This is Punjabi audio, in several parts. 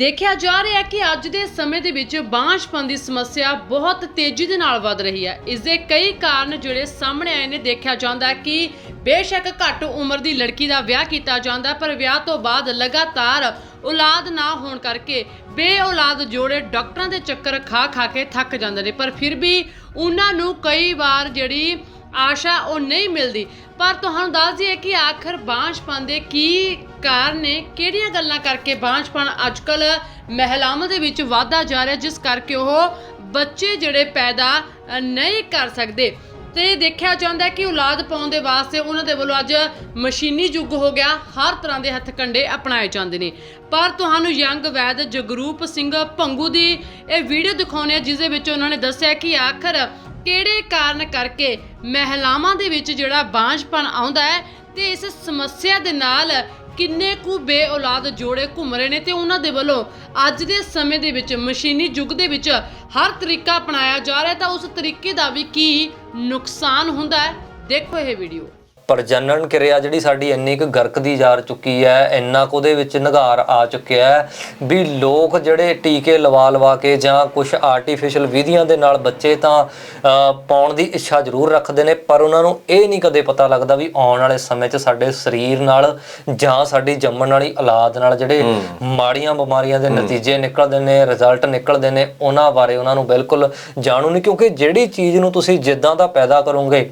ਦੇਖਿਆ ਜਾ ਰਿਹਾ ਹੈ ਕਿ ਅੱਜ ਦੇ ਸਮੇਂ ਦੇ ਵਿੱਚ ਬਾਂਝਪਨ ਦੀ ਸਮੱਸਿਆ ਬਹੁਤ ਤੇਜ਼ੀ ਦੇ ਨਾਲ ਵੱਧ ਰਹੀ ਹੈ। ਇਸ ਦੇ ਕਈ ਕਾਰਨ ਜਿਹੜੇ ਸਾਹਮਣੇ ਆਏ ਨੇ, ਦੇਖਿਆ ਜਾਂਦਾ ਹੈ ਕਿ ਬੇਸ਼ੱਕ ਘੱਟ ਉਮਰ ਦੀ ਲੜਕੀ ਦਾ ਵਿਆਹ ਕੀਤਾ ਜਾਂਦਾ ਪਰ ਵਿਆਹ ਤੋਂ ਬਾਅਦ ਲਗਾਤਾਰ ਔਲਾਦ ਨਾ ਹੋਣ ਕਰਕੇ ਬੇ ਔਲਾਦ ਜੋੜੇ ਡਾਕਟਰਾਂ ਦੇ ਚੱਕਰ ਖਾ ਖਾ ਕੇ ਥੱਕ ਜਾਂਦੇ ਨੇ। ਪਰ ਫਿਰ ਵੀ ਉਹਨਾਂ ਨੂੰ ਕਈ ਵਾਰ ਜਿਹੜੀ ਆਸ਼ਾ ਉਹ ਨਹੀਂ ਮਿਲਦੀ। ਪਰ ਤੁਹਾਨੂੰ ਦੱਸ ਦਈਏ ਕਿ ਆਖਰ ਬਾਂਝਪਨ ਦੇ ਕੀ ਕਾਰਨ ਨੇ, ਕਿਹੜੀਆਂ ਗੱਲਾਂ ਕਰਕੇ ਬਾਂਝ ਬਾਂਝਪਨ ਅੱਜਕੱਲ ਮਹਿਲਾਵਾਂ ਦੇ ਵਿੱਚ ਵਾਧਾ ਜਾ ਰਿਹਾ, ਜਿਸ ਕਰਕੇ ਉਹ ਬੱਚੇ ਜਿਹੜੇ ਪੈਦਾ ਨਹੀਂ ਕਰ ਸਕਦੇ। ਤੇ ਦੇਖਿਆ ਜਾਂਦਾ ਕਿ ਔਲਾਦ ਪਾਉਣ ਦੇ ਵਾਸਤੇ ਉਹਨਾਂ ਦੇ ਵੱਲੋਂ ਅੱਜ ਮਸ਼ੀਨੀ ਯੁੱਗ ਹੋ ਗਿਆ। ਹਰ ਤਰ੍ਹਾਂ ਦੇ ਹੱਥਕੰਡੇ ਅਪਣਾਏ ਜਾਂਦੇ ਨੇ। ਪਰ ਤੁਹਾਨੂੰ ਯੰਗ ਵੈਦ ਜਗਰੂਪ ਸਿੰਘ ਭੰਗੂ ਦੀ ਇਹ ਵੀਡੀਓ ਦਿਖਾਉਂਦੇ ਆ ਜਿਸ ਦੇ ਵਿੱਚ ਉਹਨਾਂ ਨੇ ਦੱਸਿਆ ਕਿ ਆਖਰ ਕਿਹੜੇ ਕਾਰਨ ਕਰਕੇ ਮਹਿਲਾਵਾਂ ਦੇ ਵਿੱਚ ਜਿਹੜਾ ਬਾਂਝਪਨ ਆਉਂਦਾ ਹੈ ਤੇ ਇਸ ਸਮੱਸਿਆ ਦੇ ਨਾਲ ਕਿੰਨੇ ਕੁ ਬੇ ਔਲਾਦ ਜੋੜੇ ਘੁੰਮ ਰਹੇ ਨੇ ਤੇ ਉਹਨਾਂ ਦੇ ਵੱਲੋਂ ਅੱਜ ਦੇ ਸਮੇਂ ਦੇ ਵਿੱਚ, ਮਸ਼ੀਨੀ ਯੁੱਗ ਦੇ ਵਿੱਚ ਹਰ ਤਰੀਕਾ ਅਪਣਾਇਆ ਜਾ ਰਿਹਾ ਤਾਂ ਉਸ ਤਰੀਕੇ ਦਾ ਵੀ ਕੀ ਨੁਕਸਾਨ ਹੁੰਦਾ ਹੈ? ਦੇਖੋ ਇਹ ਵੀਡੀਓ। ਪ੍ਰਜਨਨ ਕਿਰਿਆ ਜਿਹੜੀ ਸਾਡੀ ਇੰਨੀ ਕੁ ਗਰਕਦੀ ਜਾ ਚੁੱਕੀ ਹੈ ਇੰਨਾ ਕੁ ਉਹਦੇ ਵਿੱਚ ਨਿਗਾਰ ਆ ਚੁੱਕਿਆ ਹੈ ਵੀ ਲੋਕ ਜਿਹੜੇ ਟੀਕੇ ਲਵਾ ਲਵਾ ਕੇ ਜਾਂ ਕੁਝ ਆਰਟੀਫੀਸ਼ੀਅਲ ਵਿਧੀਆਂ ਦੇ ਨਾਲ ਬੱਚੇ ਤਾਂ ਪਾਉਣ ਦੀ ਇੱਛਾ ਜ਼ਰੂਰ ਰੱਖਦੇ ਨੇ ਪਰ ਉਹਨਾਂ ਨੂੰ ਇਹ ਨਹੀਂ ਕਦੇ ਪਤਾ ਲੱਗਦਾ ਵੀ ਆਉਣ ਵਾਲੇ ਸਮੇਂ 'ਚ ਸਾਡੇ ਸਰੀਰ ਨਾਲ ਜਾਂ ਸਾਡੀ ਜੰਮਣ ਵਾਲੀ ਔਲਾਦ ਨਾਲ ਜਿਹੜੇ ਮਾੜੀਆਂ ਬਿਮਾਰੀਆਂ ਦੇ ਨਤੀਜੇ ਨਿਕਲਦੇ ਨੇ ਰਿਜ਼ਲਟ ਨਿਕਲਦੇ ਨੇ ਉਹਨਾਂ ਬਾਰੇ ਉਹਨਾਂ ਨੂੰ ਬਿਲਕੁਲ ਜਾਣੂ ਨਹੀਂ ਕਿਉਂਕਿ ਜਿਹੜੀ ਚੀਜ਼ ਨੂੰ ਤੁਸੀਂ ਜਿੱਦਾਂ ਦਾ ਪੈਦਾ ਕਰੋਗੇ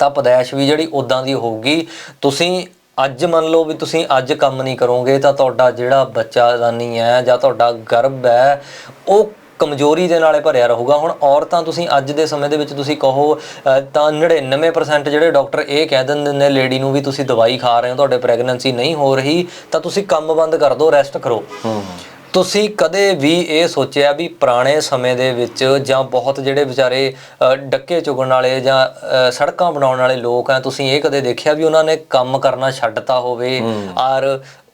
ਤਾਂ ਪਦੈਸ਼ ਵੀ ਜਿਹੜੀ ਉਦਾਂ ਦੀ ਹੋਊਗੀ। ਤੁਸੀਂ ਅੱਜ ਮੰਨ ਲਓ ਵੀ ਤੁਸੀਂ ਅੱਜ ਕੰਮ ਨਹੀਂ ਕਰੋਗੇ ਤਾਂ ਤੁਹਾਡਾ ਜਿਹੜਾ ਬੱਚਾ ਦਾਨੀ ਹੈ ਜਾਂ ਤੁਹਾਡਾ ਗਰਭ ਹੈ, ਉਹ ਕਮਜ਼ੋਰੀ ਦੇ ਨਾਲੇ ਭਰਿਆ ਰਹੂਗਾ। ਹੁਣ ਔਰਤਾਂ ਤੁਸੀਂ ਅੱਜ ਦੇ ਸਮੇਂ ਦੇ ਵਿੱਚ ਤੁਸੀਂ ਕਹੋ ਤਾਂ 99% ਜਿਹੜੇ ਡਾਕਟਰ ਇਹ ਕਹਿ ਦਿੰਦੇ ਨੇ, ਲੇਡੀ ਨੂੰ ਵੀ ਤੁਸੀਂ ਦਵਾਈ ਖਾ ਰਹੇ ਹੋ, ਤੁਹਾਡੇ ਪ੍ਰੈਗਨੈਂਸੀ ਨਹੀਂ ਹੋ ਰਹੀ, ਤਾਂ ਤੁਸੀਂ ਕੰਮ ਬੰਦ ਕਰ ਦਿਓ ਰੈਸਟ ਕਰੋ। ਤੁਸੀਂ ਕਦੇ ਵੀ ਇਹ ਸੋਚਿਆ ਵੀ ਪੁਰਾਣੇ ਸਮੇਂ ਦੇ ਵਿੱਚ ਜਾਂ ਬਹੁਤ ਜਿਹੜੇ ਵਿਚਾਰੇ ਡੱਕੇ ਚੁਗਣ ਵਾਲੇ ਜਾਂ ਸੜਕਾਂ ਬਣਾਉਣ ਵਾਲੇ ਲੋਕ ਆ ਤੁਸੀਂ ਇਹ ਕਦੇ ਦੇਖਿਆ ਵੀ ਉਹਨਾਂ ਨੇ ਕੰਮ ਕਰਨਾ ਛੱਡਤਾ ਹੋਵੇ ਔਰ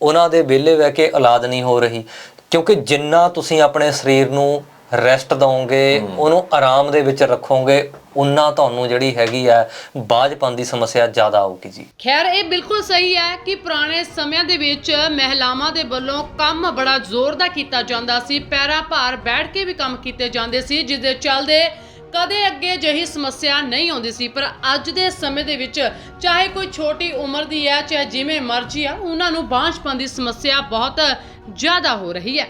ਉਹਨਾਂ ਦੇ ਵਿਹਲੇ ਬਹਿ ਕੇ ਔਲਾਦ ਨਹੀਂ ਹੋ ਰਹੀ? ਕਿਉਂਕਿ ਜਿੰਨਾ ਤੁਸੀਂ ਆਪਣੇ ਸਰੀਰ ਨੂੰ ਰੈਸਟ ਦਵੋਗੇ ਉਹਨੂੰ ਆਰਾਮ ਦੇ ਵਿੱਚ ਰੱਖੋਗੇ ਉਨਾ ਤੁਹਾਨੂੰ ਜਿਹੜੀ ਹੈਗੀ ਆ ਬਾਝਪਨ ਦੀ ਸਮੱਸਿਆ ਜ਼ਿਆਦਾ ਆਊਗੀ ਜੀ। ਖੈਰ ਇਹ ਬਿਲਕੁਲ ਸਹੀ ਹੈ ਕਿ ਪੁਰਾਣੇ ਸਮਿਆਂ ਦੇ ਵਿੱਚ ਮਹਿਲਾਵਾਂ ਦੇ ਵੱਲੋਂ ਕੰਮ ਬੜਾ ਜ਼ੋਰ ਦਾ ਕੀਤਾ ਜਾਂਦਾ ਸੀ ਪੈਰਾਂ ਭਾਰ ਬੈਠ ਕੇ ਵੀ ਕੰਮ ਕੀਤੇ ਜਾਂਦੇ ਸੀ ਜਿਸ ਦੇ ਚੱਲਦੇ ਕਦੇ ਅੱਗੇ ਜਹੀ ਸਮੱਸਿਆ ਨਹੀਂ ਆਉਂਦੀ ਸੀ। ਪਰ ਅੱਜ ਦੇ ਸਮੇਂ ਦੇ ਵਿੱਚ ਚਾਹੇ ਕੋਈ ਛੋਟੀ ਉਮਰ ਦੀ ਹੈ ਚਾਹੇ ਜਿਵੇਂ ਮਰਜ਼ੀ ਆ ਉਹਨਾਂ ਨੂੰ ਬਾਂਝਪਨ ਦੀ ਸਮੱਸਿਆ ਬਹੁਤ ਜ਼ਿਆਦਾ ਹੋ ਰਹੀ ਹੈ।